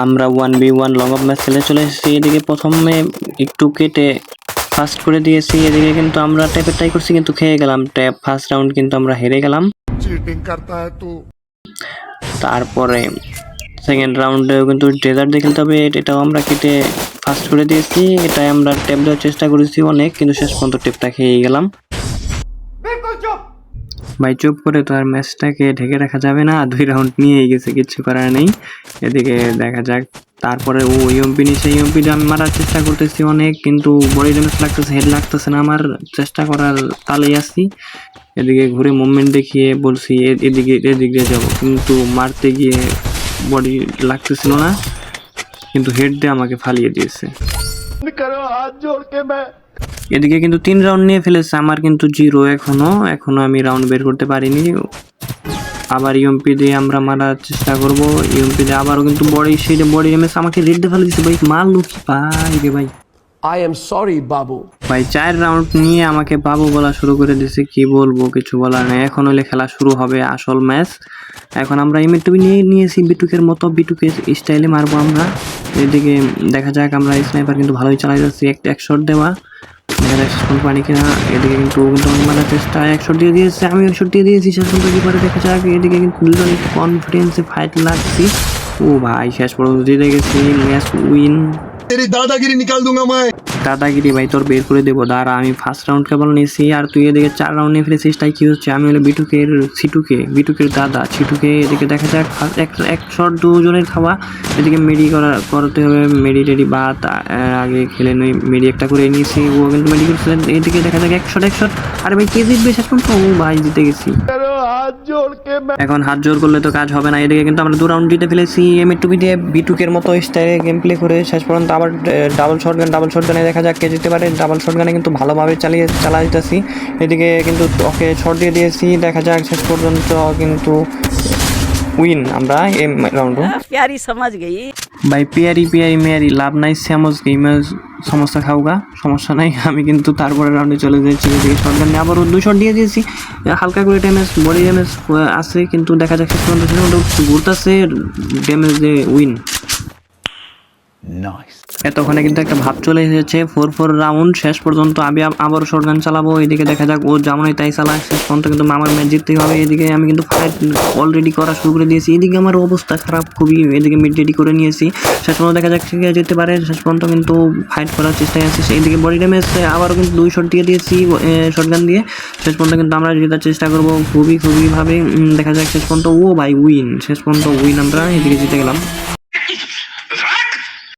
আমরা one by one long off match খেলে চলে এসেছি। এদিকে প্রথমে একটু কেটে ফার্স্ট করে দিয়েছি। এদিকে কিন্তু আমরা ট্যাপের ট্রাই করছি কিন্তু খেয়ে গেলাম। ট্যাপ ফার্স্ট রাউন্ড কিন্তু আমরা হেরে গেলাম। তারপরে সেকেন্ড রাউন্ডেও কিন্তু ডেজার্ট দিয়ে খেলতে হবে। এটাও আমরা কেটে ফার্স্ট করে দিয়েছি। এটাই আমরা ট্যাপ দেওয়ার চেষ্টা করেছি অনেক কিন্তু শেষ পর্যন্ত ট্যাপটা খেয়ে গেলাম। ভাই, চুপ করে তো আর ম্যাচটাকে ঢেকে রাখা যাবে না। দুই রাউন্ড নিয়ে গেছে, কিচ্ছু করার নেই। এদিকে দেখা যাক, তারপরে ও ইউএমপি নিচে ইউএমপিটা আমি মারার চেষ্টা করতেছি অনেক, কিন্তু বডি ড্যামেজ লাগতেছে হেড লাগতেছে না। আমার চেষ্টা করার তালেই আসছি এদিকে ঘুরে মুভমেন্ট দেখিয়ে বলছি এদিকে, এদিক দিয়ে যাব। কিন্তু মারতে গিয়ে বডি লাগতেছিল না, কিন্তু হেড দিয়ে আমাকে ফালিয়ে দিয়েছে। এদিকে কিন্তু তিন রাউন্ড নিয়ে ফেলেছে আমার কিন্তু জিরো এখনও এখনও আমি রাউন্ড বের করতে পারিনি। আবার ইউএমপি দিয়ে আমরা মারার চেষ্টা করব। ইউএমপি দিয়ে আবারও কিন্তু বডি সেই বডি এমএস আমাকে রেড দিয়ে ফেলে দিচ্ছে ভাই মারলো কি ভাই রে ভাই। আই এম সরি বাবু। ভাই চার রাউন্ড নিয়ে আমাকে বাবু বলা শুরু করে দিয়েছে কি বলব কিছু বলার নেই। এখন হলে খেলা শুরু হবে আসল ম্যাচ এখন আমরা ইমেটুবি নিয়ে নিয়েছি বিটুকের মতো বিটুকের স্টাইলে মারবো আমরা। এদিকে দেখা যাক আমরা স্নাইপার কিন্তু ভালোই চালাই যাচ্ছি এক এক শট দেওয়া। এদিকে কিন্তু কিন্তু অনেক দিয়েছে আমি একশো দিয়েছি। শেষ দেখা যাক, এদিকে কনফিডেন্সে ফাইট লাগছি। ও ভাই, শেষ পর্যন্ত উইন তেরি দাদাগিরি নিকাল দুঙ্গা মায়। দাদাগিরি, ভাই, তোর বের করে দেবো, দাঁড়া, আমি ফার্স্ট রাউন্ড কেবল নিয়েছি, আর তুই এদিকে চার রাউন্ড নিয়ে ফেলেছিস তাই কি হচ্ছে? আমি হলো বিটুকের সিটুকে বিটুকের দাদা, ছিটুকে এদিকে দেখা যাক এক এক শট দুজনের খাওয়া, এদিকে মেডি করা, করতে হবে, মেডি টেডি বাদ আগে খেলে নই মেডি একটা করে নিয়েছি, ও কিন্তু মেডি করছে এদিকে দেখা যাক, এক শট এক শট আরে ভাই, কে জিতবে? শেষ পর্যন্ত, ও ভাই, জিতে গেছি। এখন হাত জোর করলে তো কাজ হবে না। এদিকে কিন্তু আমরা দু রাউন্ড জিতে ফেলেছি। এম এ টুপি দিয়ে বিটুকের মতো স্টাইলে গেম প্লে করে শেষ পর্যন্ত আবার double shot gun double shot গানে দেখা যাক কে যেতে পারে। ডাবল শট গানে কিন্তু ভালোভাবে চালিয়ে চালা চালাইতেছি। এদিকে কিন্তু ওকে শট দিয়ে দিয়েছি। দেখা যাক শেষ পর্যন্ত কিন্তু উইন আমরা এই রাউন্ড। হ্যাঁ, প্যারি সমাজ গেই। ভাই পেয়ারি পেয়ারি মেয়ারি লাভ নাই স্যামজ গেমের সমস্যা খাওগা সমস্যা নাই আমি কিন্তু তারপরে রাউন্ডে চলে যাচ্ছি এদিকে শর্ট গান আবার দুই শট দিয়ে দিয়েছি হালকা করে ড্যামেজ বডি ড্যামেজ আছে কিন্তু দেখা যাচ্ছে পর্যন্ত ঘুরতেছে ড্যামেজ দিয়ে উইন নাইস এতক্ষণে কিন্তু একটা ভাব চলে এসেছে। ফোর ফোর রাউন্ড, শেষ পর্যন্ত আমি আব- আবারও শর্ট চালাবো, এদিকে দেখা যাক, ও যেমনই তাই চালাক শেষ পর্যন্ত কিন্তু আমার ম্যাচ জিততেই হবে। এদিকে আমি কিন্তু ফাইট অলরেডি করা শুরু করে দিয়েছি। এদিকে আমার অবস্থা খারাপ, খুবই এদিকে মিড রেডি করে নিয়েছি। শেষ পর্যন্ত দেখা যাক কে যেতে পারে, শেষ পর্যন্ত কিন্তু ফাইট করার চেষ্টায় আছে। সেইদিকে বডি ড্যামেজ আবারও কিন্তু দুই শট দিয়ে দিয়েছি শর্ট গান দিয়ে। শেষ পর্যন্ত কিন্তু আমরা জেতার চেষ্টা করব, খুবই খুবই ভাবে। দেখা যাক শেষ পর্যন্ত, ও ভাই উইন শেষ পর্যন্ত উইন আমরা এদিকে জিতে গেলাম।